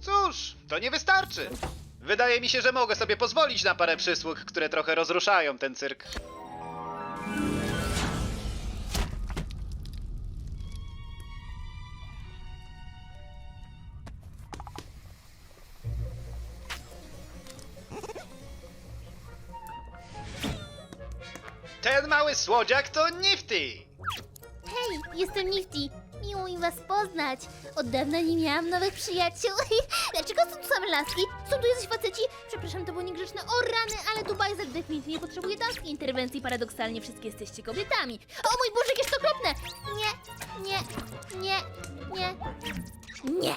Cóż, to nie wystarczy. Wydaje mi się, że mogę sobie pozwolić na parę przysług, które trochę rozruszają ten cyrk. Ten mały słodziak to Nifty! Hej, jestem Nifty. Miło mi was poznać. Od dawna nie miałam nowych przyjaciół. Dlaczego są tu same laski? Są tu jacyś faceci? Przepraszam, to było niegrzeczne. O rany, ale tu bajzer definitywnie potrzebuje damskiej interwencji. Paradoksalnie wszystkie jesteście kobietami. O mój Boże, jakieś to okropne! Nie, nie, nie, nie, nie.